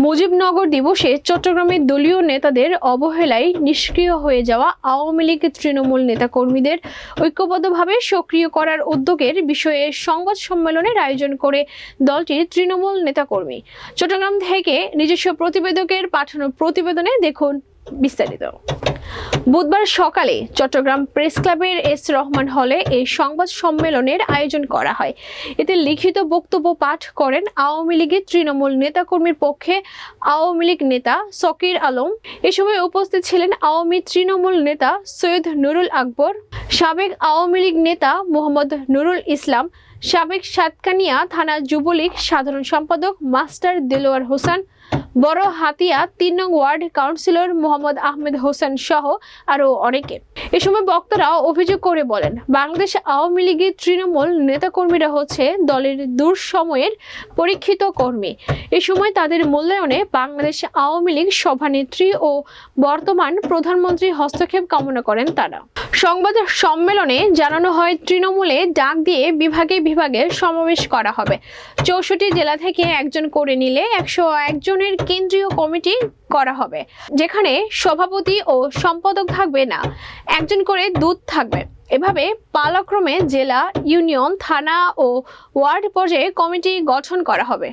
মুজিবনগর দিবসে চট্টগ্রামের দলীয় নেতাদের অবহেলায় নিষ্ক্রিয় হয়ে যাওয়া আওয়ামী লীগ তৃণমূল নেতাকর্মীদের ঐক্যবদ্ধভাবে সক্রিয় করার উদ্যোগের বিষয়ে সংবাদ সম্মেলনের আয়োজন করে দলটির তৃণমূল নেতাকর্মী। চট্টগ্রাম থেকে নিজস্ব প্রতিবেদকের পাঠানো প্রতিবেদনে দেখুন বিস্তারিত। বুধবার সকালে চট্টগ্রাম প্রেস ক্লাবের এস রহমান হলে এই সংবাদ সম্মেলনের আয়োজন করা হয়। এতে লিখিত বক্তব্য পাঠ করেন আওয়ামী লীগের তৃণমূল নেতাকর্মীর পক্ষে আওয়ামী লীগ নেতা সকির আলম। এ সময় উপস্থিত ছিলেন আওয়ামী তৃণমূল নেতা সৈয়দ নুরুল আকবর, সাবেক আওয়ামী লীগ নেতা মোহাম্মদ নুরুল ইসলাম, সাবেক সাতকানিয়া থানা যুবলীগ সাধারণ সম্পাদক মাস্টার দেলোয়ার হোসেন বড় হাতিয়া তিন নং ওয়ার্ড কাউন্সিলর মোহাম্মদ আহমেদ হোসেন সহ আরও অনেকে। এ সময় বক্তারা অভিযোগ করে বলেন, বাংলাদেশ আওয়ামী লীগের তৃণমূল নেতাকর্মীরা হচ্ছে দলের দূর সময়ের পরীক্ষিত কর্মী। এ সময় তাদের মূল্যায়নে বাংলাদেশ আওয়ামী লীগ সভানেত্রী ও বর্তমান প্রধানমন্ত্রী হস্তক্ষেপ কামনা করেন তারা। সংবাদ সম্মেলনে জানানো হয়, তৃণমূলে ডাক দিয়ে বিভাগে বিভাগে সমাবেশ করা হবে। চৌষট্টি জেলা থেকে একজন করে নিলে একশো একজনের কেন্দ্রীয় কমিটি করা হবে। যেখানে সভাপতি ও সম্পাদক থাকবে না, একজন করে দূত থাকবে। এভাবে পালাক্রমে জেলা ইউনিয়ন, থানা ও ওয়ার্ড পর্যায়ে কমিটি গঠন করা হবে।